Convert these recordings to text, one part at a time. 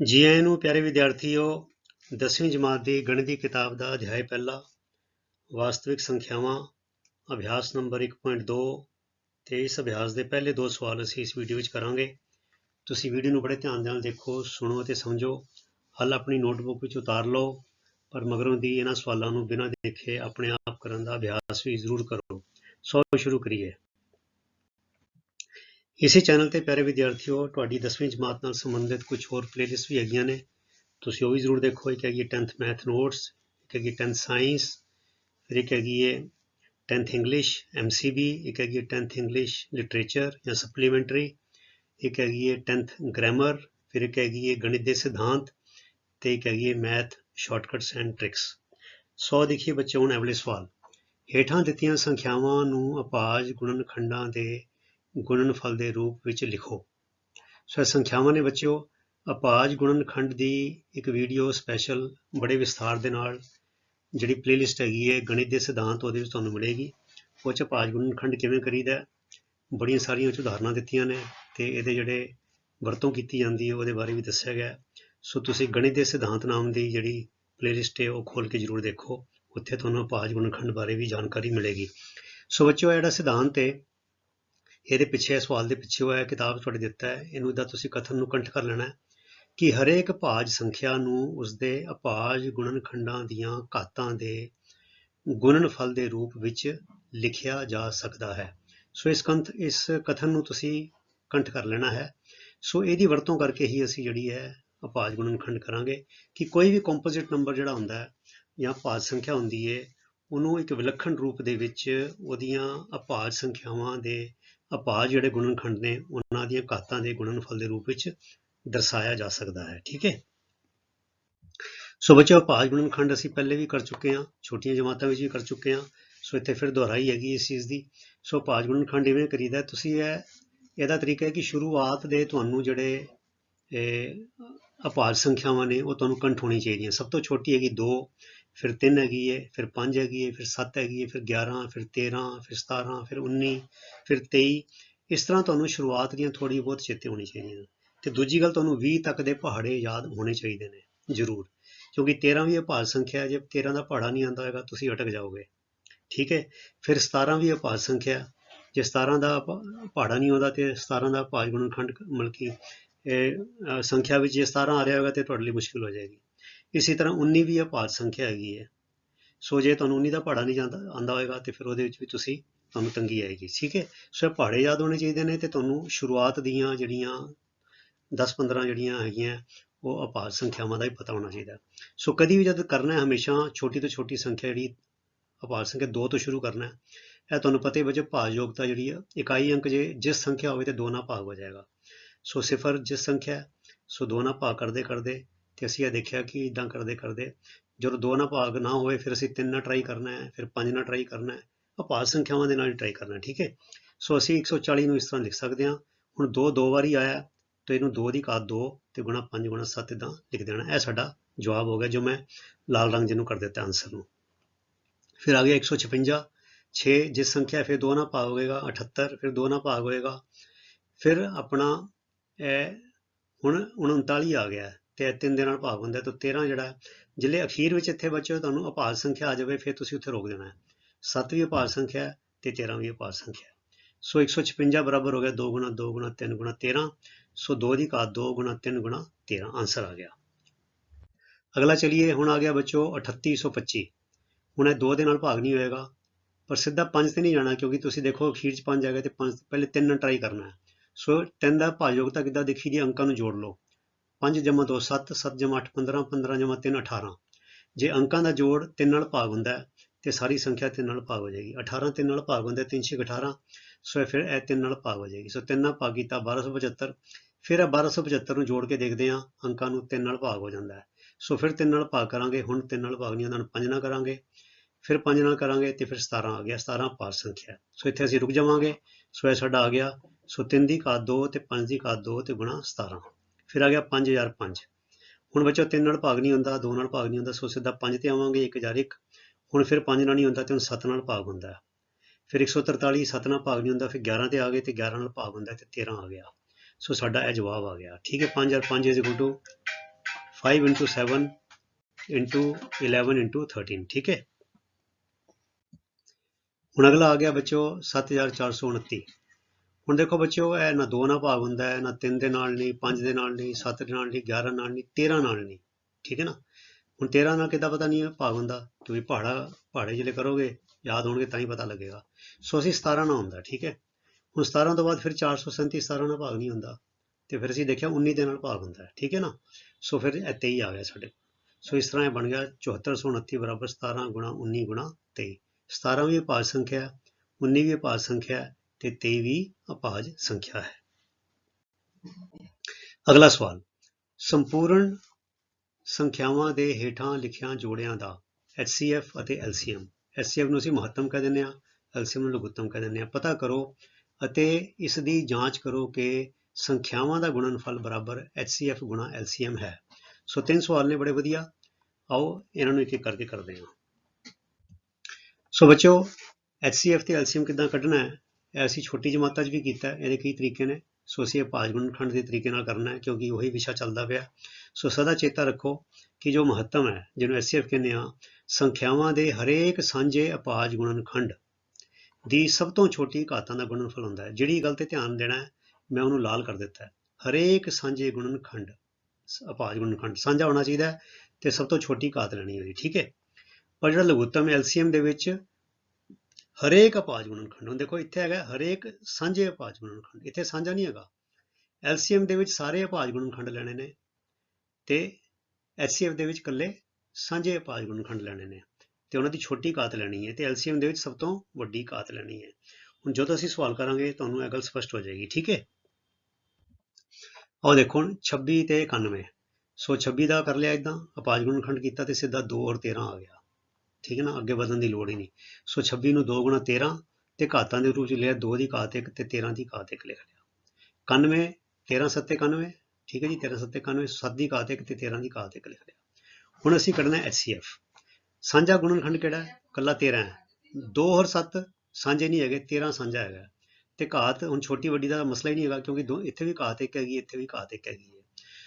ਜੀ ਆਇਆਂ ਨੂੰ ਪਿਆਰੇ ਵਿਦਿਆਰਥੀਓ 10ਵੀਂ ਜਮਾਤ ਦੀ ਗਣਿਤ ਦੀ ਕਿਤਾਬ ਦਾ ਅਧਿਆਇ ਪਹਿਲਾ, ਵਾਸਤਵਿਕ ਸੰਖਿਆਵਾਂ, ਅਭਿਆਸ ਨੰਬਰ 1.2 ਤੇ ਇਸ ਅਭਿਆਸ ਦੇ ਪਹਿਲੇ ਦੋ ਸਵਾਲ ਅਸੀਂ ਇਸ ਵੀਡੀਓ ਵਿੱਚ ਕਰਾਂਗੇ। ਤੁਸੀਂ ਵੀਡੀਓ ਨੂੰ ਬੜੇ ਧਿਆਨ ਨਾਲ ਦੇਖੋ, ਸੁਣੋ ਅਤੇ ਸਮਝੋ। ਹੱਲ ਆਪਣੀ ਨੋਟਬੁੱਕ ਵਿੱਚ ਉਤਾਰ ਲਓ, ਪਰ ਮਗਰੋਂ ਦੀ ਇਹਨਾਂ ਸਵਾਲਾਂ ਨੂੰ ਬਿਨਾਂ ਦੇਖੇ ਆਪਣੇ ਆਪ ਕਰਨ ਦਾ ਅਭਿਆਸ ਵੀ ਜ਼ਰੂਰ ਕਰੋ। ਸੋ ਸ਼ੁਰੂ ਕਰੀਏ। ਇਸੇ ਚੈਨਲ ਤੇ ਪਿਆਰੇ ਵਿਦਿਆਰਥੀਓ, ਤੁਹਾਡੀ 10ਵੀਂ ਜਮਾਤ ਨਾਲ ਸੰਬੰਧਿਤ ਕੁਝ ਹੋਰ ਪਲੇਲਿਸਟ ਵੀ ਹੈਗੀਆਂ ਨੇ। ਤੁਸੀਂ ਉਹ ਵੀ ਜ਼ਰੂਰ ਦੇਖੋ, ਇੱਕ ਹੈਗੀ 10th ਮੈਥ ਨੋਟਸ ਇੱਕ ਹੈਗੀ 10th ਸਾਇੰਸ ਫਿਰ ਇੱਕ ਹੈਗੀ ਹੈ 10th ਇੰਗਲਿਸ਼ MCB ਇੱਕ ਹੈਗੀ ਹੈ 10th ਇੰਗਲਿਸ਼ ਲਿਟਰੇਚਰ ਜਾਂ ਸਪਲੀਮੈਂਟਰੀ ਇੱਕ ਹੈਗੀ ਹੈ 10th ਗ੍ਰਾਮਰ ਫਿਰ ਇੱਕ ਹੈਗੀ ਹੈ ਗਣਿਤ ਦੇ ਸਿਧਾਂਤ ਤੇ ਇੱਕ ਹੈਗੀ ਹੈ math shortcuts and tricks so ਦੇਖੀਏ ਬੱਚੇ ਹੁਣ ਅਗਲੇ ਸਵਾਲ। ਹੇਠਾਂ ਦਿੱਤੀਆਂ ਸੰਖਿਆਵਾਂ ਨੂੰ ਅਪਾਜ ਗੁਣਨਖੰਡਾਂ ਦੇ ਗੁਣਨਫਲ ਦੇ ਰੂਪ ਵਿੱਚ ਲਿਖੋ। ਸੋ ਇਹ ਸੰਖਿਆਵਾਂ ਨੇ ਬੱਚਿਓ, ਅਪਾਜ ਗੁਣਨਖੰਡ ਦੀ ਇੱਕ ਵੀਡੀਓ ਸਪੈਸ਼ਲ ਬੜੇ ਵਿਸਥਾਰ ਦੇ ਨਾਲ ਜਿਹੜੀ ਪਲੇਲਿਸਟ ਹੈਗੀ ਹੈ, ਗਣਿਤ ਦੇ ਸਿਧਾਂਤ ਉਹਦੇ ਵਿੱਚ ਤੁਹਾਨੂੰ ਮਿਲੇਗੀ। ਉਹ ਚ ਅਪਾਜ ਗੁਣਨਖੰਡ ਕਿਵੇਂ ਕਰੀਦਾ ਬੜੀਆਂ ਸਾਰੀਆਂ ਉਹ 'ਚ ਉਦਾਹਰਨਾਂ ਦਿੱਤੀਆਂ ਨੇ ਤੇ ਇਹਦੇ ਜਿਹੜੇ ਵਰਤੋਂ ਕੀਤੀ ਜਾਂਦੀ ਹੈ, ਉਹਦੇ ਬਾਰੇ ਵੀ ਦੱਸਿਆ ਗਿਆ ਸੋ ਤੁਸੀਂ ਗਣਿਤ ਦੇ ਸਿਧਾਂਤ ਨਾਮ ਦੀ ਜਿਹੜੀ ਪਲੇਲਿਸਟ ਹੈ, ਉਹ ਖੋਲ ਕੇ ਜ਼ਰੂਰ ਦੇਖੋ। ਉੱਥੇ ਤੁਹਾਨੂੰ ਅਪਾਜ ਗੁਣਨਖੰਡ ਬਾਰੇ ਵੀ ਜਾਣਕਾਰੀ ਮਿਲੇਗੀ। ਸੋ ਬੱਚਿਓ, ਇਹ ਜਿਹੜਾ ਸਿਧਾਂਤ ਹੈ ਇਹਦੇ ਪਿੱਛੇ ਸਵਾਲ ਦੇ ਪਿੱਛੇ ਹੋਇਆ ਕਿਤਾਬ ਤੁਹਾਡੇ ਦਿੱਤਾ ਹੈ, ਇਹਨੂੰ ਦਾ ਤੁਸੀਂ ਕਥਨ ਨੂੰ ਕੰਠ ਕਰ ਲੈਣਾ ਹੈ ਕਿ ਹਰੇਕ ਭਾਜ ਸੰਖਿਆ ਨੂੰ ਉਸਦੇ ਅਪਾਜ ਗੁਣਨਖੰਡਾਂ ਦੀਆਂ ਘਾਤਾਂ ਦੇ ਗੁਣਨਫਲ ਦੇ ਰੂਪ ਵਿੱਚ ਲਿਖਿਆ ਜਾ ਸਕਦਾ ਹੈ। ਸੋ ਇਸ ਕੰਥ, ਇਸ ਕਥਨ ਨੂੰ ਤੁਸੀਂ ਕੰਠ ਕਰ ਲੈਣਾ ਹੈ। ਸੋ ਇਹਦੀ ਵਰਤੋਂ ਕਰਕੇ ਹੀ ਅਸੀਂ ਜਿਹੜੀ ਹੈ, ਅਪਾਜ ਗੁਣਨਖੰਡ ਕਰਾਂਗੇ ਕਿ ਕੋਈ ਵੀ ਕੰਪੋਜ਼ਿਟ ਨੰਬਰ ਜਿਹੜਾ ਹੁੰਦਾ ਹੈ ਜਾਂ ਭਾਜ ਸੰਖਿਆ ਹੁੰਦੀ ਹੈ, ਉਹਨੂੰ ਇੱਕ ਵਿਲੱਖਣ ਰੂਪ ਦੇ ਵਿੱਚ ਉਹਦੀਆਂ ਅਪਾਜ ਸੰਖਿਆਵਾਂ ਦੇ ਅਪਾਜ ਜਿਹੜੇ ਗੁਣਨਖੰਡ ਨੇ, ਉਹਨਾਂ ਦੀਆਂ ਘਾਤਾਂ ਦੇ ਗੁਣਨਫਲ ਦੇ ਰੂਪ ਵਿੱਚ ਦਰਸਾਇਆ ਜਾ ਸਕਦਾ ਹੈ, ਠੀਕ ਹੈ? ਸੋ ਬੱਚਿਓ ਅਪਾਜ ਗੁਣਨਖੰਡ ਅਸੀਂ ਪਹਿਲੇ ਵੀ ਕਰ ਚੁੱਕੇ ਹਾਂ, ਛੋਟੀਆਂ ਜਮਾਤਾਂ ਵਿੱਚ ਵੀ ਕਰ ਚੁੱਕੇ ਹਾਂ, ਸੋ ਇੱਥੇ ਫਿਰ ਦੁਹਰਾਈ ਹੈਗੀ ਇਸ ਚੀਜ਼ ਦੀ। ਸੋ ਅਪਾਜ ਗੁਣਨਖੰਡ ਇਵੇਂ ਕਰੀਦਾ ਤੁਸੀਂ ਇਹ, ਇਹਦਾ ਤਰੀਕਾ ਹੈ ਕਿ ਸ਼ੁਰੂਆਤ ਦੇ ਤੁਹਾਨੂੰ ਜਿਹੜੇ ਅਪਾਜ ਸੰਖਿਆਵਾਂ ਨੇ, ਉਹ ਤੁਹਾਨੂੰ ਕੰਠ ਹੋਣੀ ਚਾਹੀਦੀਆਂ। ਸਭ ਤੋਂ ਛੋਟੀ ਹੈਗੀ 2 ਫਿਰ 3 ਹੈਗੀ ਹੈ ਫਿਰ 5 ਹੈਗੀ ਹੈ ਫਿਰ 7 ਹੈਗੀ ਹੈ ਫਿਰ 11 ਫਿਰ 13 ਫਿਰ 17 ਫਿਰ 19 ਫਿਰ 23 ਇਸ ਤਰ੍ਹਾਂ ਤੁਹਾਨੂੰ ਸ਼ੁਰੂਆਤ ਦੀਆਂ ਥੋੜੀ ਬਹੁਤ ਚੇਤੇ ਹੋਣੀ ਚਾਹੀਦੀਆਂ ਤੇ ਦੂਜੀ ਗੱਲ ਤੁਹਾਨੂੰ 20 ਤੱਕ ਦੇ ਪਹਾੜੇ ਯਾਦ ਹੋਣੇ ਚਾਹੀਦੇ ਨੇ, ਜ਼ਰੂਰ। ਕਿਉਂਕਿ 13 ਵੀ ਅਪਾਜ ਸੰਖਿਆ, ਜੇ 13 ਦਾ ਪਹਾੜਾ ਨਹੀਂ ਆਉਂਦਾ ਹੋਏਗਾ ਤੁਸੀਂ ਅਟਕ ਜਾਓਗੇ। ਠੀਕ ਹੈ? ਫਿਰ 17 ਵੀ ਅਪਾਜ ਸੰਖਿਆ, ਜੇ 17 ਦਾ ਪ- ਪਹਾੜਾ ਨਹੀਂ ਆਉਂਦਾ ਤੇ 17 ਦਾ ਭਾਜ ਗੁਣਨਖੰਡ ਮਤਲਬ ਕਿ ਸੰਖਿਆ ਵਿੱਚ ਜੇ 17 ਆ ਰਿਹਾ ਹੋਵੇਗਾ ਤੇ ਤੁਹਾਡੇ ਲਈ ਮੁਸ਼ਕਿਲ ਹੋ ਜਾਏਗੀ। ਇਸੇ ਤਰ੍ਹਾਂ 19 ਵੀ ਅਪਾਜ ਸੰਖਿਆ ਹੈਗੀ ਹੈ। ਸੋ ਜੇ ਤੁਹਾਨੂੰ 19 ਦਾ ਪਹਾੜਾ ਨਹੀਂ ਜਾਂਦਾ, ਆਉਂਦਾ ਹੋਏਗਾ ਤੇ ਫਿਰ ਉਹਦੇ ਵਿੱਚ ਵੀ ਤੁਸੀਂ ਤੁਹਾਨੂੰ ਤੰਗੀ ਆਏਗੀ, ਠੀਕ ਹੈ? ਸੋ ਇਹ ਪਹਾੜੇ ਯਾਦ ਹੋਣੇ ਚਾਹੀਦੇ ਨੇ ਤੇ ਤੁਹਾਨੂੰ ਸ਼ੁਰੂਆਤ ਦੀਆਂ ਜਿਹੜੀਆਂ 10-15 ਜਿਹੜੀਆਂ ਹੈਗੀਆਂ, ਉਹ ਅਪਾਰ ਸੰਖਿਆਵਾਂ ਦਾ ਹੀ ਪਤਾ ਹੋਣਾ ਚਾਹੀਦਾ। ਸੋ ਕਦੀ ਵੀ ਜਦ ਕਰਨਾ ਹੈ ਹਮੇਸ਼ਾ, ਛੋਟੀ ਤੋਂ ਛੋਟੀ ਸੰਖਿਆ ਜਿਹੜੀ ਅਪਾਰ ਸੰਖਿਆ 2 ਤੋਂ ਸ਼ੁਰੂ ਕਰਨਾ ਹੈ, ਇਹ ਤੁਹਾਨੂੰ ਪਤਾ ਹੀ ਬੱਚੇ ਭਾਜ ਯੋਗਤਾ ਜਿਹੜੀ ਹੈ, ਇਕਾਈ ਅੰਕ ਜੇ ਜਿਸ ਸੰਖਿਆ ਹੋਵੇ ਤੇ ਦੋ ਨਾਲ ਭਾਗ ਹੋ ਜਾਏਗਾ। ਸੋ ਸਿਫਰ ਜਿਸ ਸੰਖਿਆ ਸੋ ਦੋ ਨਾਲ ਭਾਗ ਕਰਦੇ ਕਰਦੇ ਤੇ ਅਸੀਂ ਇਹ ਦੇਖਿਆ ਕਿ ਇਦਾਂ ਕਰਦੇ ਕਰਦੇ ਜਦੋਂ ਦੋ ਨਾਲ ਭਾਗ ਨਾ ਹੋਵੇ ਫਿਰ ਅਸੀਂ ਤਿੰਨ ਨਾਲ ਟਰਾਈ ਕਰਨਾ ਹੈ, ਫਿਰ ਪੰਜ ਨਾਲ ਟਰਾਈ ਕਰਨਾ ਹੈ ਅਪਾਜ ਸੰਖਿਆਵਾਂ ਦੇ ਨਾਲ ਟਰਾਈ ਕਰਨਾ, ਠੀਕ ਹੈ? ਸੋ ਅਸੀਂ 140 ਨੂੰ ਇਸ ਤਰ੍ਹਾਂ ਲਿਖ ਸਕਦੇ ਹਾਂ, ਹੁਣ ਦੋ ਦੋ ਵਾਰੀ ਆਇਆ ਤਾਂ ਇਹਨੂੰ 2 ਦੀ ਘਾਤ 2 ਤੇ ਗੁਣਾ 5 ਗੁਣਾ 7 ਇਦਾਂ ਲਿਖ ਦੇਣਾ, ਇਹ ਸਾਡਾ ਜਵਾਬ ਹੋ ਗਿਆ ਜੋ ਮੈਂ ਲਾਲ ਰੰਗ ਜਿਹਨੂੰ ਕਰ ਦਿੱਤਾ ਆਨਸਰ ਨੂੰ। ਫਿਰ ਆ ਗਿਆ 156 6 ਜਿਸ ਸੰਖਿਆ ਫਿਰ 2 ਨਾਲ ਭਾਗ ਹੋਏਗਾ 78 ਫਿਰ 2 ਨਾਲ ਭਾਗ ਹੋਏਗਾ, ਫਿਰ ਆਪਣਾ ਇਹ ਹੁਣ 39 ਆ ਗਿਆ ਤੇ ਤਿੰਨ ਦੇ ਨਾਲ ਭਾਗ ਹੁੰਦਾ ਤਾਂ 13 ਜਿਹੜਾ ਹੈ, ਜਿਲੇ ਅਖੀਰ ਵਿੱਚ ਇੱਥੇ ਬੱਚੇ ਤੁਹਾਨੂੰ ਅਪਾਰ ਸੰਖਿਆ ਆ ਜਾਵੇ ਫਿਰ ਤੁਸੀਂ ਉੱਥੇ ਰੋਕ ਦੇਣਾ ਹੈ। 7 ਵੀ ਅਪਾਰ ਸੰਖਿਆ ਹੈ ਤੇ 13 ਵੀ ਅਪਾਰ ਸੰਖਿਆ ਹੈ। ਸੋ 156 ਬਰਾਬਰ ਹੋ ਗਿਆ 2 ਗੁਣਾ 2 ਗੁਣਾ 3 ਗੁਣਾ 13 ਸੋ 2 ਦੀ ਘਾਤ 2 ਗੁਣਾ 3 ਗੁਣਾ 13 ਆਨਸਰ ਆ ਗਿਆ। ਅਗਲਾ ਚਲਿਏ ਹੁਣ ਆ ਗਿਆ ਬੱਚੋ 3825 ਹੁਣ ਇਹ 2 ਦੇ ਨਾਲ ਭਾਗ ਨਹੀਂ ਹੋਏਗਾ ਪਰ ਸਿੱਧਾ 5 ਤੇ ਨਹੀਂ ਜਾਣਾ ਕਿਉਂਕਿ ਤੁਸੀਂ ਦੇਖੋ ਅਖੀਰ 'ਚ 5 ਆ ਗਿਆ ਤੇ 5 ਪਹਿਲੇ 3 ਨਾਲ ਟਰਾਈ ਕਰਨਾ ਹੈ। ਸੋ 3 ਦਾ ਭਾਜਯੋਗਤਾ ਕਿੱਦਾਂ ਦੇਖੀ ਦੀ ਅੰਕਾਂ ਨੂੰ ਜੋੜ ਲਓ। 5 ਜਮਾ 2 7 7 ਜਮਾ 8 15 15 ਜਮਾ 3 18 ਜੇ ਅੰਕਾਂ ਦਾ ਜੋੜ 3 ਨਾਲ ਭਾਗ ਹੁੰਦਾ ਹੈ, ਤੇ ਸਾਰੀ ਸੰਖਿਆ 3 ਨਾਲ ਭਾਗ ਹੋ ਜਾਏਗੀ। 18 3 ਨਾਲ ਭਾਗ ਹੁੰਦਾ ਹੈ 3 6 18 ਸੋ ਇਹ ਫਿਰ ਇਹ 3 ਨਾਲ ਭਾਗ ਹੋ ਜਾਏਗੀ। ਸੋ 3 ਨਾਲ ਭਾਗ ਕੀਤਾ 1275 ਫਿਰ ਇਹ 1275 ਨੂੰ ਜੋੜ ਕੇ ਦੇਖਦੇ ਹਾਂ, ਅੰਕਾਂ ਨੂੰ 3 ਨਾਲ ਭਾਗ ਹੋ ਜਾਂਦਾ ਹੈ। ਸੋ ਫਿਰ 3 ਨਾਲ ਭਾਗ ਕਰਾਂਗੇ, ਹੁਣ 3 ਨਾਲ ਭਾਗ ਨਹੀਂ ਹੁੰਦਾ, ਹੁਣ 5 ਨਾਲ ਕਰਾਂਗੇ। ਫਿਰ 5 ਨਾਲ ਕਰਾਂਗੇ ਤੇ ਫਿਰ 17 ਆ ਗਿਆ 17 ਪਾਸ ਸੰਖਿਆ। ਸੋ ਇੱਥੇ ਅਸੀਂ ਰੁਕ ਜਾਵਾਂਗੇ। ਸੋ ਇਹ ਸਾਡਾ ਆ ਗਿਆ। ਸੋ 3 ਦੀ ਘਾਤ 2 ਤੇ 5 ਦੀ ਘਾਤ 2 ਤੇ ਗੁਣਾ 17 ਫਿਰ ਆ ਗਿਆ 5005 ਹੁਣ ਬੱਚੋ 3 ਨਾਲ ਭਾਗ ਨਹੀਂ ਹੁੰਦਾ 2 ਨਾਲ ਭਾਗ ਨਹੀਂ ਹੁੰਦਾ, ਸੋ ਸਿੱਧਾ 5 ਤੇ ਆਵਾਂਗੇ 1001 ਹੁਣ ਫਿਰ 5 ਨਾਲ ਨਹੀਂ ਹੁੰਦਾ ਤੇ ਹੁਣ 7 ਨਾਲ ਭਾਗ ਹੁੰਦਾ ਹੈ। ਫਿਰ 143 7 ਨਾਲ ਭਾਗ ਨਹੀਂ ਹੁੰਦਾ, ਫਿਰ 11 ਤੇ ਆ ਗਏ ਤੇ 11 ਨਾਲ ਭਾਗ ਹੁੰਦਾ ਹੈ ਤੇ 13 ਆ ਗਿਆ। ਸੋ ਸਾਡਾ ਇਹ ਜਵਾਬ ਆ ਗਿਆ। ਠੀਕ ਹੈ 5 ਔਰ 5 is to 5 into 7 into 11 into 13 ਠੀਕ ਹੈ? ਹੁਣ ਅਗਲਾ ਆ ਗਿਆ ਬੱਚਿਓ 7429 ਹੁਣ ਦੇਖੋ ਬੱਚਿਓ, ਇਹ ਨਾ 2 ਨਾਲ ਭਾਗ ਹੁੰਦਾ ਹੈ ਨਾ 3 ਦੇ ਨਾਲ ਨਹੀਂ 5 ਦੇ ਨਾਲ ਨਹੀਂ 7 ਦੇ ਨਾਲ ਨਹੀਂ 11 ਨਾਲ ਨਹੀਂ 13 ਨਾਲ ਨਹੀਂ, ਠੀਕ ਹੈ ਨਾ? ਹੁਣ 13 ਨਾਲ ਕਿੱਦਾਂ ਪਤਾ ਨਹੀਂ ਭਾਗ ਹੁੰਦਾ? ਕਿਉਂਕਿ ਪਹਾੜਾ, ਪਹਾੜੇ ਜਿਹੜੇ ਕਰੋਗੇ, ਯਾਦ ਹੋਣਗੇ ਤਾਂ ਹੀ ਪਤਾ ਲੱਗੇਗਾ। ਸੋ ਅਸੀਂ 17 ਨਾਲ ਹੁੰਦਾ, ਠੀਕ ਹੈ? ਹੁਣ 17 ਤੋਂ ਬਾਅਦ ਫਿਰ 437 17 ਨਾਲ ਭਾਗ ਨਹੀਂ ਹੁੰਦਾ। ਤੇ ਫਿਰ ਅਸੀਂ ਦੇਖਿਆ 19 ਦੇ ਨਾਲ ਭਾਗ ਹੁੰਦਾ ਹੈ ਠੀਕ ਹੈ ਨਾ? ਸੋ ਫਿਰ ਇਹ 23 ਆ ਗਿਆ ਸਾਡੇ। ਕੋਲ। ਸੋ ਇਸ ਤਰ੍ਹਾਂ ਇਹ ਬਣ ਗਿਆ 7429 ਬਰਾਬਰ 17 ਗੁਣਾ 19 ਗੁਣਾ 23 17 ਵੀ ਭਾਜ ਸੰਖਿਆ ਹੈ 19 ਵੀ ਭਾਜ ਸੰਖਿਆ ਤੇ 23 ਵੀ ਅਪਾਜ ਸੰਖਿਆ ਹੈ। ਅਗਲਾ ਸਵਾਲ, ਸੰਪੂਰਨ ਸੰਖਿਆਵਾਂ ਦੇ ਹੇਠਾਂ ਲਿਖਿਆਂ ਜੋੜਿਆਂ ਦਾ HCF ਅਤੇ LCM HCF ਨੂੰ ਅਸੀਂ ਮਹੱਤਮ ਕਹਿ ਦਿੰਦੇ ਹਾਂ LCM ਨੂੰ ਲਘੁੱਤਮ ਕਹਿ ਦਿੰਦੇ ਹਾਂ। ਪਤਾ ਕਰੋ ਅਤੇ ਇਸ ਦੀ ਜਾਂਚ ਕਰੋ ਕਿ ਸੰਖਿਆਵਾਂ ਦਾ ਗੁਣਨਫਲ ਬਰਾਬਰ HCF ਗੁਣਾ LCM ਹੈ। ਸੋ ਤਿੰਨ ਸਵਾਲ ਨੇ, ਬੜੇ ਵਧੀਆ। ਆਓ ਇਹਨਾਂ ਨੂੰ ਇੱਕ ਇੱਕ ਕਰਕੇ ਕਰਦੇ ਹਾਂ। ਸੋ ਬੱਚਿਓ HCF ਤੇ LCM ਕਿੱਦਾਂ ਕੱਢਣਾ ਹੈ? ਇਹ ਅਸੀਂ ਛੋਟੀ ਜਮਾਤਾਂ 'ਚ ਵੀ ਕੀਤਾ ਇਹਦੇ ਕਈ ਤਰੀਕੇ ਨੇ। ਸੋ ਅਸੀਂ ਇਹ ਭਾਜ ਗੁਣਨਖੰਡ ਦੇ ਤਰੀਕੇ ਨਾਲ ਕਰਨਾ ਹੈ, ਕਿਉਂਕਿ ਉਹੀ ਵਿਸ਼ਾ ਚੱਲਦਾ ਪਿਆ। ਸੋ ਸਦਾ ਚੇਤਾ ਰੱਖੋ ਕਿ ਜੋ ਮਹੱਤਵ ਹੈ, ਜਿਹਨੂੰ HCF ਕਹਿੰਦੇ ਆ ਸੰਖਿਆਵਾਂ ਦੇ ਹਰੇਕ ਸਾਂਝੇ ਅਪਾਜ ਗੁਣਨ ਖੰਡ ਦੀ ਸਭ ਤੋਂ ਛੋਟੀ ਘਾਤਾਂ ਦਾ ਗੁਣਨਫਲ ਹੁੰਦਾ ਹੈ। ਜਿਹੜੀ ਗੱਲ ਤੇ ਧਿਆਨ ਦੇਣਾ ਹੈ, ਮੈਂ ਉਹਨੂੰ ਲਾਲ ਕਰ ਦਿੱਤਾ ਹੈ। ਹਰੇਕ ਸਾਂਝੇ ਗੁਣਨਖੰਡ ਸ- ਅਪਾਜ ਗੁਣਨਖੰਡ ਸਾਂਝਾ ਹੋਣਾ ਚਾਹੀਦਾ ਹੈ ਤੇ ਸਭ ਤੋਂ ਛੋਟੀ ਘਾਤ ਲੈਣੀ ਹੈ ਠੀਕ ਹੈ? ਪਰ ਜਿਹੜਾ ਲਘੁੱਤਮ ਐਲਸੀਐਮ ਦੇ ਵਿੱਚ ਹਰੇਕ ਅਪਾਜ ਗੁਣਨਖੰਡ ਹੁਣ ਦੇਖੋ ਇੱਥੇ ਹੈਗਾ ਹਰੇਕ ਸਾਂਝੇ ਅਪਾਜ ਗੁਣਨਖੰਡ ਇੱਥੇ ਸਾਂਝਾ ਨਹੀਂ ਹੈਗਾ। ਐਲਸੀਐਮ ਦੇ ਵਿੱਚ ਸਾਰੇ ਅਪਾਜ ਗੁਣਨਖੰਡ ਲੈਣੇ ਨੇ ਤੇ ਐਚਸੀਐਫ ਦੇ ਵਿੱਚ ਇਕੱਲੇ ਸਾਂਝੇ ਅਪਾਜ ਗੁਣਨਖੰਡ ਲੈਣੇ ਨੇ ਤੇ ਉਹਨਾਂ ਦੀ ਛੋਟੀ ਘਾਤ ਲੈਣੀ ਹੈ ਤੇ ਐਲਸੀਐਮ ਦੇ ਵਿੱਚ ਸਭ ਤੋਂ ਵੱਡੀ ਘਾਤ ਲੈਣੀ ਹੈ। ਹੁਣ ਜਦੋਂ ਅਸੀਂ ਸਵਾਲ ਕਰਾਂਗੇ ਤੁਹਾਨੂੰ ਇਹ ਗੱਲ ਸਪਸ਼ਟ ਹੋ ਜਾਏਗੀ, ਠੀਕ ਹੈ? ਆਓ ਦੇਖੋ ਹੁਣ 26 ਤੇ 91 ਸੋ 26 ਦਾ ਕਰ ਲਿਆ ਇਦਾਂ ਅਪਾਜ ਗੁਣਨਖੰਡ ਕੀਤਾ ਤੇ ਸਿੱਧਾ 2 ਔਰ 13 ਆ ਗਿਆ। ਠੀਕ ਹੈ ਨਾ, ਅੱਗੇ ਵਧਣ ਦੀ ਲੋੜ ਹੀ ਨਹੀਂ। ਸੋ 26 ਨੂੰ 2 ਗੁਣਾ 13 ਤੇ ਘਾਤਾਂ ਦੇ ਰੂਪ ਚ ਲਿਆ 2 ਦੀ ਘਾਤ 1 ਤੇ 13 ਦੀ ਘਾਤ 1 ਲਿਖ ਲਿਆ। 91 13 7 91 ਠੀਕ ਹੈ ਜੀ 13 7 91 7 ਦੀ ਘਾਤ 1 ਤੇ 13 ਦੀ ਘਾਤ 1 ਲਿਖ ਲਿਆ। ਹੁਣ ਅਸੀਂ ਕੱਢਣਾ HCF ਸਾਂਝਾ ਗੁਣਨਖੰਡ ਕਿਹੜਾ ਹੈ? ਕੱਲਾ 13 ਹੈ। 2 ਔਰ 7 ਸਾਂਝੇ ਨਹੀਂ ਹੈਗੇ 13 ਸਾਂਝਾ ਹੈਗਾ। ਤੇ ਘਾਤ ਹੁਣ ਛੋਟੀ ਵੱਡੀ ਦਾ ਮਸਲਾ ਹੀ ਨਹੀਂ ਹੈਗਾ, ਕਿਉਂਕਿ ਦੋ, ਇੱਥੇ ਵੀ ਘਾਤ ਇੱਕ ਹੈਗੀ, ਇੱਥੇ ਵੀ ਘਾਤ ਇੱਕ ਹੈਗੀ ਹੈ।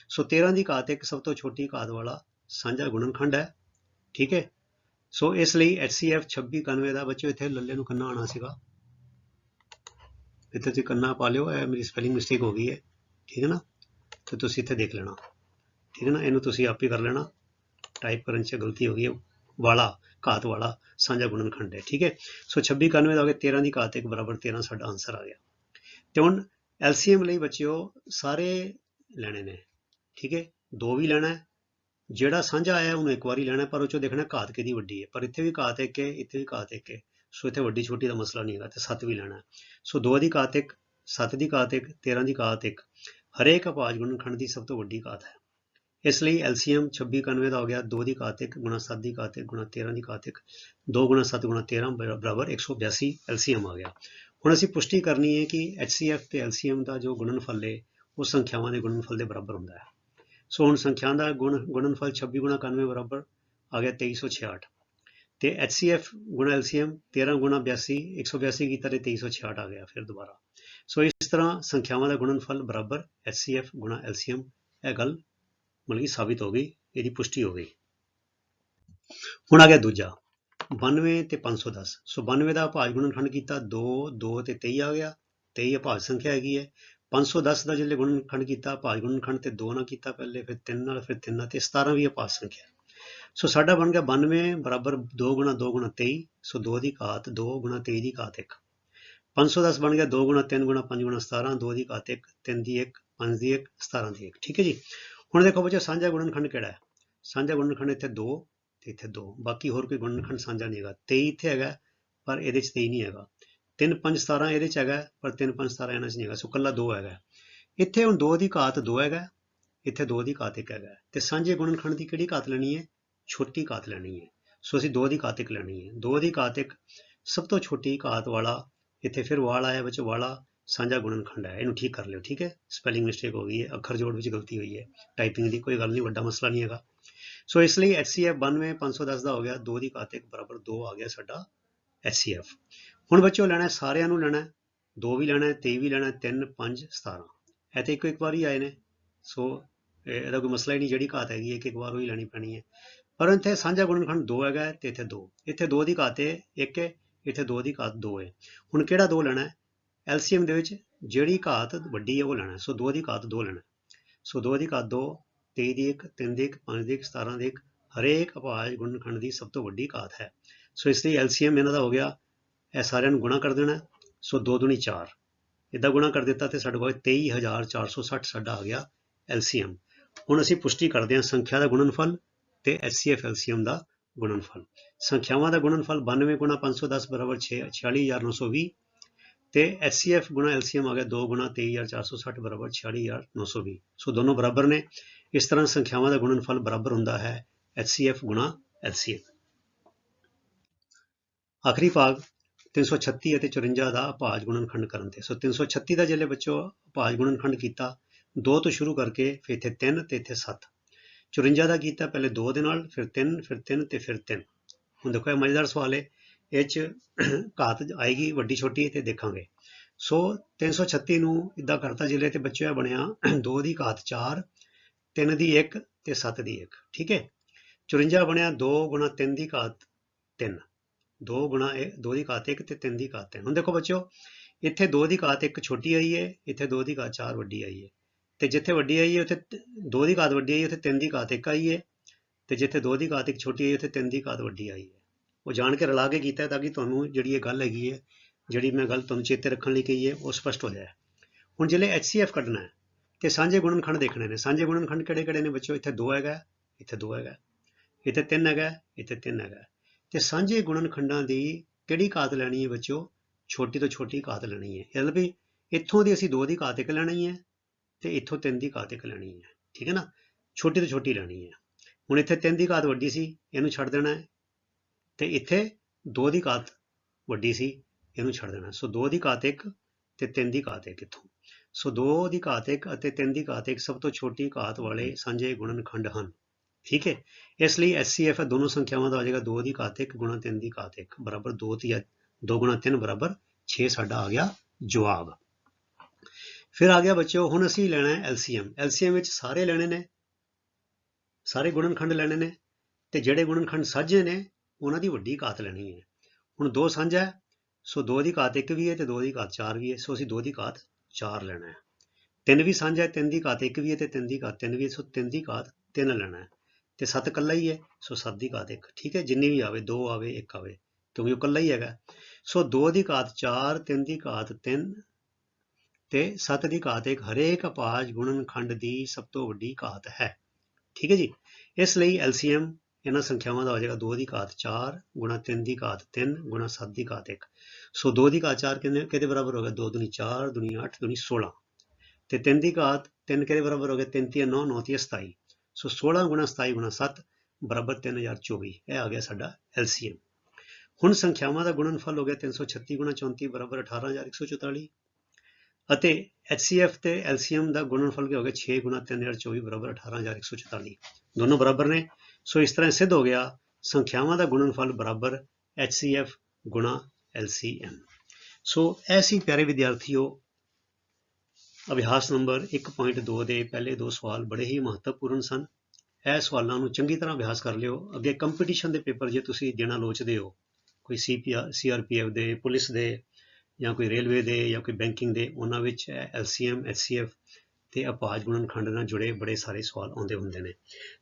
ਸੋ 13 ਦੀ ਘਾਤ ਇੱਕ ਸਭ ਤੋਂ ਛੋਟੀ ਘਾਤ ਵਾਲਾ ਸਾਂਝਾ ਗੁਣਨਖੰਡ ਹੈ, ਠੀਕ ਹੈ। ਸੋ ਇਸ ਲਈ HCF 2691 ਦਾ ਬੱਚੋ ਇੱਥੇ ਲੱਲੇ ਨੂੰ ਕੰਨਾ ਆਣਾ ਸੀਗਾ। ਇੱਥੇ ਤੁਸੀਂ ਕੰਨਾ ਪਾ ਲਿਓ, ਇਹ ਮੇਰੀ ਸਪੈਲਿੰਗ ਮਿਸਟੇਕ ਹੋ ਗਈ ਹੈ। ਠੀਕ ਹੈ ਨਾ? ਤੇ ਤੁਸੀਂ ਇੱਥੇ ਦੇਖ ਲੈਣਾ। ਠੀਕ ਹੈ ਨਾ? ਇਹਨੂੰ ਤੁਸੀਂ ਆਪ ਹੀ ਕਰ ਲੈਣਾ। ਟਾਈਪ ਕਰਨ 'ਚ ਗਲਤੀ ਹੋ ਗਈ ਹੈ। ਵਾਲਾ, ਘਾਤ ਵਾਲਾ, ਸਾਂਝਾ ਗੁਣਨਖੰਡ ਹੈ। ਠੀਕ ਹੈ? ਸੋ 2691 ਦਾ ਹੋ ਗਿਆ 13 ਦੀ ਘਾਤ 1 ਬਰਾਬਰ 13 ਸਾਡਾ ਆਨਸਰ ਆ ਗਿਆ। ਤੇ ਹੁਣ LCM ਲਈ ਬੱਚਿਓ, ਸਾਰੇ ਲੈਣੇ ਨੇ। ਠੀਕ ਹੈ? ਦੋ ਵੀ ਲੈਣਾ ਹੈ। ਜਿਹੜਾ ਸਾਂਝਾ ਆਇਆ ਉਹਨੂੰ ਇੱਕ ਵਾਰੀ ਲੈਣਾ, ਪਰ ਉਹ ਚੋਂ ਦੇਖਣਾ ਘਾਤ ਕਿਹਦੀ ਵੱਡੀ ਹੈ। ਪਰ ਇੱਥੇ ਵੀ ਘਾਤ ਇੱਕ ਹੈ, ਇੱਥੇ ਵੀ ਘਾਤ ਇੱਕ ਹੈ। ਸੋ ਇੱਥੇ ਵੱਡੀ ਛੋਟੀ ਦਾ ਮਸਲਾ ਨਹੀਂ ਹੈਗਾ ਤੇ 7 ਵੀ ਲੈਣਾ ਸੋ 2 ਦੀ ਘਾਤ 1 7 ਦੀ ਘਾਤ 1 13 ਦੀ ਘਾਤ 1 ਹਰੇਕ ਅਪਾਜ ਗੁਣਨਖੰਡ ਦੀ ਸਭ ਤੋਂ ਵੱਡੀ ਘਾਤ ਹੈ। ਇਸ ਲਈ LCM 2691 ਦਾ ਹੋ ਗਿਆ 2 ਦੀ ਘਾਤ 1 ਗੁਣਾ 7 ਦੀ ਘਾਤ 1 ਗੁਣਾ 13 ਦੀ ਘਾਤ 1 2 ਗੁਣਾ 7 ਗੁਣਾ 13 ਬਰਾ- ਬਰਾਬਰ 182 LCM ਆ ਗਿਆ। ਹੁਣ ਅਸੀਂ ਪੁਸ਼ਟੀ ਕਰਨੀ ਹੈ ਕਿ HCF ਤੇ LCM ਦਾ ਜੋ ਗੁਣਨਫਲ ਹੈ ਉਹ ਸੰਖਿਆਵਾਂ ਦੇ ਗੁਣਨਫਲ ਦੇ ਬਰਾਬਰ ਹੁੰਦਾ ਹੈ। ਸੋ ਹੁਣ ਸੰਖਿਆ ਦਾ ਗੁਣ, ਗੁਣਨਫਲ 26 ਗੁਣਾ 91 ਬਰਾਬਰ ਆ ਗਿਆ 2366 ਤੇ HCF ਗੁਣਾ LCM 13 ਗੁਣਾ 82 182 ਕੀਤਾ ਤੇ 2366 ਆ ਗਿਆ ਫਿਰ ਦੁਬਾਰਾ। ਸੋ ਇਸ ਤਰ੍ਹਾਂ ਸੰਖਿਆਵਾਂ ਦਾ ਗੁਣਨਫਲ ਬਰਾਬਰ HCF ਗੁਣਾ LCM ਇਹ ਗੱਲ ਮਤਲਬ ਕਿ ਸਾਬਿਤ ਹੋ ਗਈ, ਇਹਦੀ ਪੁਸ਼ਟੀ ਹੋ ਗਈ। ਹੁਣ ਆ ਗਿਆ ਦੂਜਾ 92 ਤੇ 510 ਸੋ 92 ਦਾ ਭਾਜ ਗੁਣਨਖੰਡ ਕੀਤਾ 2 2 ਤੇ 23 ਆ ਗਿਆ 23 ਅਭਾਜ ਸੰਖਿਆ ਹੈਗੀ ਹੈ। 510 ਦਾ ਜਿਹੜੇ ਗੁਣਨਖੰਡ ਕੀਤਾ ਭਾਜ ਗੁਣਨਖੰਡ ਤੇ 2 ਨਾਲ ਕੀਤਾ ਪਹਿਲੇ, ਫਿਰ 3 ਨਾਲ, ਫਿਰ 3 ਨਾਲ ਤੇ 17 ਵੀ ਅਭਾਜ ਸੰਖਿਆ। ਸੋ ਸਾਡਾ ਬਣ ਗਿਆ 92 ਬਰਾਬਰ 2 ਗੁਣਾ 2 ਗੁਣਾ 23 ਸੋ 2 ਦੀ ਘਾਤ 2 ਗੁਣਾ 23 ਦੀ ਘਾਤ 1 510 ਬਣ ਗਿਆ 2 ਗੁਣਾ 3 ਗੁਣਾ 5 ਗੁਣਾ 17 2 ਦੀ ਘਾਤ 1 3 ਦੀ 1 5 ਦੀ 1 17 ਦੀ 1 ਠੀਕ ਹੈ ਜੀ? ਹੁਣ ਦੇਖੋ ਬੱਚੇ ਸਾਂਝਾ ਗੁਣਨਖੰਡ ਕਿਹੜਾ ਹੈ? ਸਾਂਝਾ ਗੁਣਨਖੰਡ ਇੱਥੇ 2 ਤੇ ਇੱਥੇ 2 ਬਾਕੀ ਹੋਰ ਕੋਈ ਗੁਣਨਖੰਡ ਸਾਂਝਾ ਨਹੀਂ ਹੈਗਾ। 23 ਇੱਥੇ ਹੈਗਾ, ਪਰ ਇਹਦੇ 'ਚ 23 ਨਹੀਂ ਹੈਗਾ। 3 5 17 ਇਹਦੇ 'ਚ ਹੈਗਾ, ਪਰ 3 5 17 ਇਹਨਾਂ 'ਚ ਨਹੀਂ ਹੈਗਾ, ਸੋ ਕੱਲਾ 2 ਹੈਗਾ। ਇੱਥੇ ਹੁਣ 2 ਦੀ ਘਾਤ 2 ਹੈਗਾ, ਇੱਥੇ 2 ਦੀ ਘਾਤ 1 ਹੈਗਾ। ਤੇ ਸਾਂਝੇ ਗੁਣਨਖੰਡ ਦੀ ਕਿਹੜੀ ਘਾਤ ਲੈਣੀ ਹੈ? ਛੋਟੀ ਘਾਤ ਲੈਣੀ ਹੈ। ਸੋ ਅਸੀਂ 2 ਦੀ ਘਾਤ 1 ਲੈਣੀ ਹੈ। 2 ਦੀ ਘਾਤ 1 ਸਭ ਤੋਂ ਛੋਟੀ ਘਾਤ ਵਾਲਾ, ਇੱਥੇ ਫਿਰ ਵਾਲਾ ਆਇਆ ਵਿੱਚ ਵਾਲਾ, ਸਾਂਝਾ ਗੁਣਨਖੰਡ ਹੈ। ਇਹਨੂੰ ਠੀਕ ਕਰ ਲਿਓ, ਠੀਕ ਹੈ? ਸਪੈਲਿੰਗ ਮਿਸਟੇਕ ਹੋ ਗਈ ਹੈ, ਅੱਖਰ ਜੋੜ ਵਿੱਚ ਗਲਤੀ ਹੋਈ ਹੈ। ਟਾਈਪਿੰਗ ਦੀ ਕੋਈ ਗੱਲ ਨਹੀਂ, ਵੱਡਾ ਮਸਲਾ ਨਹੀਂ ਹੈਗਾ। ਸੋ ਇਸ ਲਈ HCF 92 510 ਦਾ ਹੋ ਗਿਆ 2 ਦੀ ਘਾਤ 1 ਬਰਾਬਰ 2 ਆ ਗਿਆ ਸਾਡਾ HCF ਹੁਣ ਬੱਚਿਓ ਲੈਣਾ ਸਾਰਿਆਂ ਨੂੰ ਲੈਣਾ 2 ਵੀ ਲੈਣਾ 23 ਵੀ ਲੈਣਾ 3 5 17 ਇਹ ਤੇ ਇੱਕੋ ਇੱਕ ਵਾਰ ਹੀ ਆਏ ਨੇ, ਸੋ ਇਹਦਾ ਕੋਈ ਮਸਲਾ ਹੀ ਨਹੀਂ, ਜਿਹੜੀ ਘਾਤ ਹੈਗੀ ਹੈ, ਇੱਕ ਇੱਕ ਵਾਰ ਉਹੀ ਲੈਣੀ ਪੈਣੀ ਹੈ। ਪਰ ਇੱਥੇ ਸਾਂਝਾ ਗੁਣਨਖੰਡ 2 ਹੈਗਾ ਹੈ ਤੇ ਇੱਥੇ 2 ਇੱਥੇ 2 ਦੀ ਘਾਤ ਹੈ 1 ਹੈ, ਇੱਥੇ 2 ਦੀ ਘਾਤ 2 ਹੈ। ਹੁਣ ਕਿਹੜਾ 2 ਲੈਣਾ ਹੈ? ਐਲਸੀਐਮ ਦੇ ਵਿੱਚ ਜਿਹੜੀ ਘਾਤ ਵੱਡੀ ਹੈ, ਉਹ ਲੈਣਾ ਸੋ 2 ਦੀ ਘਾਤ 2 ਲੈਣਾ ਸੋ 2 ਦੀ ਘਾਤ 2 23 ਦੀ 1 3 ਦੀ 1 5 ਦੀ 1 17 ਦੀ 1 ਹਰੇਕ ਅਭਾਜ ਗੁਣਨਖੰਡ ਦੀ ਸਭ ਤੋਂ ਵੱਡੀ ਘਾਤ ਹੈ। ਸੋ ਇਸ ਲਈ ਐਲਸੀਐਮ ਇਹਨਾਂ ਦਾ ਹੋ ਗਿਆ ਇਹ ਸਾਰਿਆਂ ਨੂੰ ਗੁਣਾ ਕਰ ਦੇਣਾ ਸੋ 2 ਦੁਨੀ 4 ਇਦਾਂ ਗੁਣਾ ਕਰ ਦਿੱਤਾ ਤੇ ਸਾਡੇ ਕੋਲ 23460 ਸਾਡਾ ਆ ਗਿਆ ਐਲਸੀਐਮ। ਹੁਣ ਅਸੀਂ ਪੁਸ਼ਟੀ ਕਰਦੇ ਹਾਂ ਸੰਖਿਆ ਦਾ ਗੁਣਨਫਲ ਤੇ ਐਚਸੀਐਫ ਐਲਸੀਐਮ ਦਾ ਗੁਣਨਫਲ। ਸੰਖਿਆਵਾਂ ਦਾ ਗੁਣਨਫਲ 92 ਗੁਣਾ 510 ਬਰਾਬਰ 6 46920 ਤੇ ਐਚਸੀਐਫ ਗੁਣਾ ਐਲਸੀਐਮ ਆ ਗਿਆ 2 ਗੁਣਾ 23460 ਬਰਾਬਰ 46920 ਸੋ ਦੋਨੋਂ ਬਰਾਬਰ ਨੇ। ਇਸ ਤਰ੍ਹਾਂ ਸੰਖਿਆਵਾਂ ਦਾ ਗੁਣਨਫਲ ਬਰਾਬਰ ਹੁੰਦਾ ਹੈ ਐਚਸੀਐਫ ਗੁਣਾ ਐਲਸੀਐਮ ਆਖਰੀ ਭਾਗ 336 ਅਤੇ 54 ਦਾ ਅਭਾਜ ਗੁਣਨਖੰਡ ਕਰਨ ਤੇ। ਸੋ 336 ਦਾ ਜਿਹੜੇ ਬੱਚੋ ਅਭਾਜ ਗੁਣਨਖੰਡ ਕੀਤਾ 2 ਤੋਂ ਸ਼ੁਰੂ ਕਰਕੇ ਫਿਰ ਇੱਥੇ 3 ਤੇ ਇੱਥੇ 7 54 ਦਾ ਕੀਤਾ ਪਹਿਲੇ 2 ਦੇ ਨਾਲ, ਫਿਰ 3 ਫਿਰ 3 ਤੇ ਫਿਰ 3 ਹੁਣ ਦੇਖੋ ਇਹ ਮਜ਼ੇਦਾਰ ਸਵਾਲ ਹੈ ਇਹ ਚ ਘਾਤ ਆਏਗੀ ਵੱਡੀ ਛੋਟੀ ਤੇ ਦੇਖਾਂਗੇ। ਸੋ 336 ਨੂੰ ਇਦਾਂ ਕਰਤਾ ਜਿਹੜੇ ਤੇ ਬੱਚੋ ਬਣਿਆ 2 ਦੀ ਘਾਤ 4 3 ਦੀ 1 ਤੇ 7 ਦੀ 1 ਠੀਕ ਹੈ 54 ਬਣਿਆ 2 ਗੁਣਾ 3 ਦੀ ਘਾਤ 3 2 ਗੁਣਾ 2 ਦੀ ਘਾਤ 1 ਤੇ 3 ਦੀ ਘਾਤ 3 ਹੁਣ ਦੇਖੋ ਬੱਚਿਓ, ਇੱਥੇ 2 ਦੀ ਘਾਤ 1 ਛੋਟੀ ਆਈ ਹੈ ਇੱਥੇ 2 ਦੀ ਘਾਤ 4 ਵੱਡੀ ਆਈ ਹੈ ਤੇ ਜਿੱਥੇ ਵੱਡੀ ਆਈ ਹੈ ਉੱਥੇ 2 ਦੀ ਘਾਤ ਵੱਡੀ ਆਈ ਹੈ ਉੱਥੇ 3 ਦੀ ਘਾਤ 1 ਆਈ ਹੈ ਤੇ ਜਿੱਥੇ 2 ਦੀ ਘਾਤ 1 ਛੋਟੀ ਆਈ ਉੱਥੇ 3 ਦੀ ਘਾਤ ਵੱਡੀ ਆਈ ਹੈ ਉਹ ਜਾਣ ਕੇ ਰਲਾ ਕੇ ਕੀਤਾ ਤਾਂ ਕਿ ਤੁਹਾਨੂੰ ਜਿਹੜੀ ਇਹ ਗੱਲ ਹੈਗੀ ਹੈ ਜਿਹੜੀ ਮੈਂ ਗੱਲ ਤੁਹਾਨੂੰ ਚੇਤੇ ਰੱਖਣ ਲਈ ਕਹੀ ਹੈ ਉਹ ਸਪਸ਼ਟ ਹੋ ਜਾਏ। ਹੁਣ ਜਿਹੜੇ HCF ਕੱਢਣਾ ਹੈ, ਤੇ ਸਾਂਝੇ ਗੁਣਨਖੰਡ ਦੇਖਣੇ ਨੇ। ਸਾਂਝੇ ਗੁਣਨਖੰਡ ਕਿਹੜੇ ਕਿਹੜੇ ਨੇ ਬੱਚੋ ਇੱਥੇ 2 ਹੈਗਾ, ਇੱਥੇ 2 ਹੈਗਾ। ਇੱਥੇ 3 ਹੈਗਾ, ਇੱਥੇ 3 ਹੈਗਾ। ਤੇ ਸਾਂਝੇ ਗੁਣਨ ਖੰਡਾਂ ਦੀ ਕਿਹੜੀ ਘਾਤ ਲੈਣੀ ਹੈ ਬੱਚਿਓ? ਛੋਟੀ ਤੋਂ ਛੋਟੀ ਘਾਤ ਲੈਣੀ ਹੈ। ਇਹਦਾ ਵੀ ਇੱਥੋਂ ਦੀ ਅਸੀਂ 2 ਦੀ ਘਾਤ 1 ਲੈਣੀ ਹੈ ਤੇ ਇੱਥੋਂ 3 ਦੀ ਘਾਤ 1 ਲੈਣੀ ਹੈ। ਠੀਕ ਹੈ ਨਾ? ਛੋਟੀ ਤੋਂ ਛੋਟੀ ਲੈਣੀ ਹੈ। ਹੁਣ ਇੱਥੇ 3 ਦੀ ਘਾਤ ਵੱਡੀ ਸੀ, ਇਹਨੂੰ ਛੱਡ ਦੇਣਾ ਹੈ। ਤੇ ਇੱਥੇ 2 ਦੀ ਘਾਤ ਵੱਡੀ ਸੀ, ਇਹਨੂੰ ਛੱਡ ਦੇਣਾ ਸੋ 2 ਦੀ ਘਾਤ 1 ਤੇ 3 ਦੀ ਘਾਤ 1 ਇੱਥੋਂ। ਸੋ 2 ਦੀ ਘਾਤ 1 ਅਤੇ 3 ਦੀ ਘਾਤ 1 ਸਭ ਤੋਂ ਛੋਟੀ ਘਾਤ ਵਾਲੇ ਸਾਂਝੇ ਗੁਣਨਖੰਡ ਹਨ। ਠੀਕ ਹੈ? ਇਸ ਲਈ HCF ਹੈ, ਦੋਨੋਂ ਸੰਖਿਆਵਾਂ ਦਾ ਆ ਜਾਏਗਾ 2 ਦੀ ਘਾਤ 1 ਗੁਣਾ 3 ਦੀ ਘਾਤ 1 ਬਰਾਬਰ 2 ਦੀ 2 ਗੁਣਾ 3 ਬਰਾਬਰ 6 ਸਾਡਾ ਆ ਗਿਆ ਜਵਾਬ। ਫਿਰ ਆ ਗਿਆ ਬੱਚਿਓ, ਹੁਣ ਅਸੀਂ ਲੈਣਾ ਹੈ LCM LCM ਵਿੱਚ ਸਾਰੇ ਲੈਣੇ ਨੇ, ਸਾਰੇ ਗੁਣਨਖੰਡ ਲੈਣੇ ਨੇ ਤੇ ਜਿਹੜੇ ਗੁਣਨਖੰਡ ਸਾਂਝੇ ਨੇ, ਉਹਨਾਂ ਦੀ ਵੱਡੀ ਘਾਤ ਲੈਣੀ ਹੈ। ਹੁਣ ਦੋ ਸਾਂਝਾ ਹੈ, ਸੋ 2 ਦੀ ਘਾਤ 1 ਵੀ ਹੈ ਤੇ 2 ਦੀ ਘਾਤ 4 ਵੀ ਹੈ, ਸੋ ਅਸੀਂ 2 ਦੀ ਘਾਤ 4 ਲੈਣਾ ਹੈ। 3 ਵੀ ਸਾਂਝਾ ਹੈ 3 ਦੀ ਘਾਤ 1 ਵੀ ਹੈ ਤੇ 3 ਦੀ ਘਾਤ 3 ਵੀ ਹੈ, ਸੋ 3 ਦੀ ਘਾਤ 3 ਲੈਣਾ ਹੈ। ਤੇ 7 ਇਕੱਲਾ ਹੀ ਹੈ, ਸੋ 7 ਦੀ ਘਾਤ 1 ਠੀਕ ਹੈ, ਜਿੰਨੀ ਵੀ ਆਵੇ 2 ਆਵੇ 1 ਆਵੇ, ਕਿਉਂਕਿ ਉਹ ਇਕੱਲਾ ਹੀ ਹੈਗਾ। ਸੋ 2 ਦੀ ਘਾਤ 4 3 ਦੀ ਘਾਤ 3 ਤੇ 7 ਦੀ ਘਾਤ 1 ਹਰੇਕ ਅਪਾਜ ਗੁਣਨਖੰਡ ਦੀ ਸਭ ਤੋਂ ਵੱਡੀ ਘਾਤ ਹੈ। ਠੀਕ ਹੈ ਜੀ? ਇਸ ਲਈ LCM ਇਹਨਾਂ ਸੰਖਿਆਵਾਂ ਦਾ ਹੋ ਜਾਏਗਾ 2 ਦੀ ਘਾਤ 4 ਗੁਣਾ 3 ਦੀ ਘਾਤ 3 ਗੁਣਾ 7 ਦੀ ਘਾਤ 1 ਸੋ 2 ਦੀ ਘਾਤ 4 ਕਿੰਨੇ, ਕਿਹਦੇ ਬਰਾਬਰ ਹੋ ਗਿਆ? 2 ਦੁਨੀ 4 ਦੁਨੀ 8 ਦੁਨੀ 16 ਤੇ 3 ਦੀ ਘਾਤ 3 ਕਿਹਦੇ ਬਰਾਬਰ ਹੋ ਗਿਆ? 3 3 9 9 3 27 ਸੋ 16 ਗੁਣਾ 27 ਗੁਣਾ 7 ਬਰਾਬਰ 3024 ਇਹ ਆ ਗਿਆ ਸਾਡਾ LCM ਹੁਣ ਸੰਖਿਆਵਾਂ ਦਾ ਗੁਣਨਫਲ ਹੋ ਗਿਆ 336 ਗੁਣਾ 34 ਬਰਾਬਰ 18144 ਅਤੇ HCF ਤੇ LCM ਦਾ ਗੁਣਨਫਲ ਕੀ ਹੋ ਗਿਆ 6 ਗੁਣਾ 3024 ਬਰਾਬਰ 18144 ਦੋਨੋਂ ਬਰਾਬਰ ਨੇ। ਸੋ ਇਸ ਤਰ੍ਹਾਂ ਸਿੱਧ ਹੋ ਗਿਆ ਸੰਖਿਆਵਾਂ ਦਾ ਗੁਣਨਫਲ ਬਰਾਬਰ HCF ਗੁਣਾ LCM ਸੋ ਐਸੀ ਪਿਆਰੇ ਵਿਦਿਆਰਥੀਓ ਅਭਿਆਸ ਨੰਬਰ 1.2 ਦੇ ਪਹਿਲੇ ਦੋ ਸਵਾਲ ਬੜੇ ਹੀ ਮਹੱਤਵਪੂਰਨ ਸਨ। ਇਹ ਸਵਾਲਾਂ ਨੂੰ ਚੰਗੀ ਤਰ੍ਹਾਂ ਅਭਿਆਸ ਕਰ ਲਿਓ। ਅੱਗੇ ਕੰਪੀਟੀਸ਼ਨ ਦੇ ਪੇਪਰ ਜੇ ਤੁਸੀਂ ਦੇਣਾ ਲੋਚਦੇ ਹੋ, ਕੋਈ ਸੀਪੀਆਰ ਸੀਆਰਪੀਐਫ ਦੇ, ਪੁਲਿਸ ਦੇ ਜਾਂ ਕੋਈ ਰੇਲਵੇ ਦੇ ਜਾਂ ਕੋਈ ਬੈਂਕਿੰਗ ਦੇ, ਉਹਨਾਂ ਵਿੱਚ ਐਲਸੀਐਮ ਐਚਸੀਐਫ ਤੇ ਅਪਾਜ ਗੁਣਨਖੰਡ ਨਾਲ ਜੁੜੇ ਬੜੇ ਸਾਰੇ ਸਵਾਲ ਆਉਂਦੇ ਹੁੰਦੇ ਨੇ।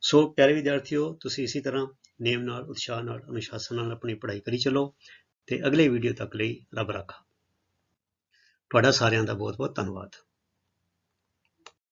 ਸੋ ਪਿਆਰੇ ਵਿਦਿਆਰਥੀਓ, ਤੁਸੀਂ ਇਸੇ ਤਰ੍ਹਾਂ ਨੇਮ ਨਾਲ, ਉਤਸ਼ਾਹ ਨਾਲ, ਅਨੁਸ਼ਾਸਨ ਨਾਲ ਆਪਣੀ ਪੜ੍ਹਾਈ ਕਰੀ ਚੱਲੋ ਤੇ ਅਗਲੇ ਵੀਡੀਓ ਤੱਕ ਲਈ ਰੱਬ ਰਾਖਾ। ਤੁਹਾਡਾ ਸਾਰਿਆਂ ਦਾ ਬਹੁਤ ਬਹੁਤ ਧੰਨਵਾਦ।